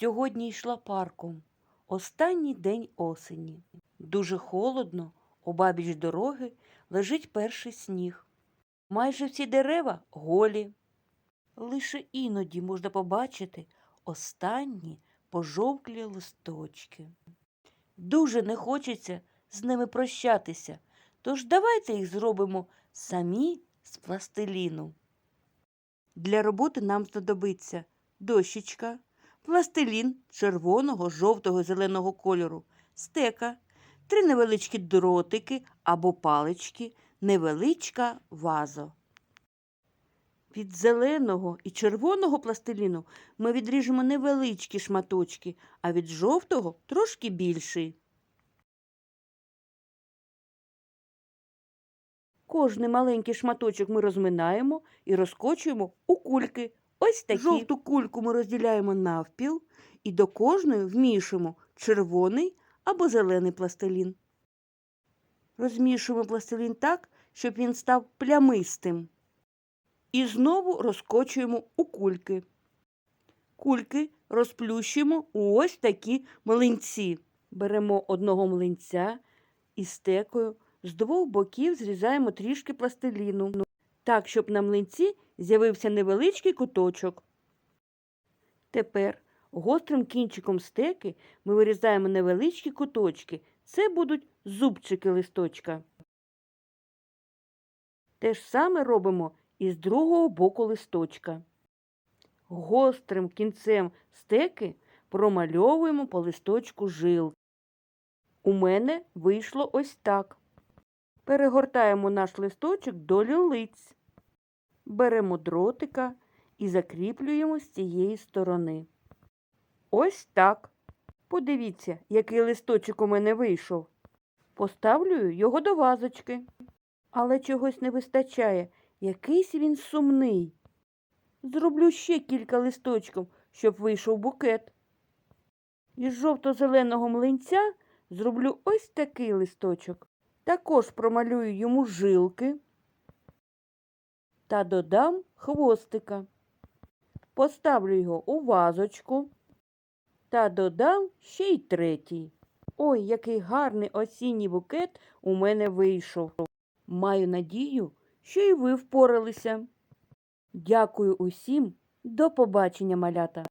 Сьогодні йшла парком. Останній день осені. Дуже холодно, обабіч дороги лежить перший сніг. Майже всі дерева голі. Лише іноді можна побачити останні пожовклі листочки. Дуже не хочеться з ними прощатися, тож давайте їх зробимо самі з пластиліну. Для роботи нам знадобиться дощечка, пластилін червоного, жовтого, зеленого кольору, стека, три невеличкі дротики або палички, невеличка ваза. Від зеленого і червоного пластиліну ми відріжемо невеличкі шматочки, а від жовтого трошки більший. Кожний маленький шматочок ми розминаємо і розкочуємо у кульки. Ось такі. Жовту кульку ми розділяємо навпіл і до кожної вмішуємо червоний або зелений пластилін. Розмішуємо пластилін так, щоб він став плямистим. І знову розкочуємо у кульки. Кульки розплющуємо у ось такі млинці. Беремо одного млинця і стекою з двох боків зрізаємо трішки пластиліну, так, щоб на млинці з'явився невеличкий куточок. Тепер гострим кінчиком стеки ми вирізаємо невеличкі куточки. Це будуть зубчики листочка. Те ж саме робимо і з другого боку листочка. Гострим кінцем стеки промальовуємо по листочку жил. У мене вийшло ось так. Перегортаємо наш листочок до лілиць. Беремо дротика і закріплюємо з цієї сторони. Ось так. Подивіться, який листочок у мене вийшов. Поставлю його до вазочки. Але чогось не вистачає. Якийсь він сумний. Зроблю ще кілька листочків, щоб вийшов букет. Із жовто-зеленого млинця зроблю ось такий листочок. Також промалюю йому жилки та додам хвостика. Поставлю його у вазочку та додам ще й третій. Ой, який гарний осінній букет у мене вийшов. Маю надію, що і ви впоралися. Дякую усім. До побачення, малята!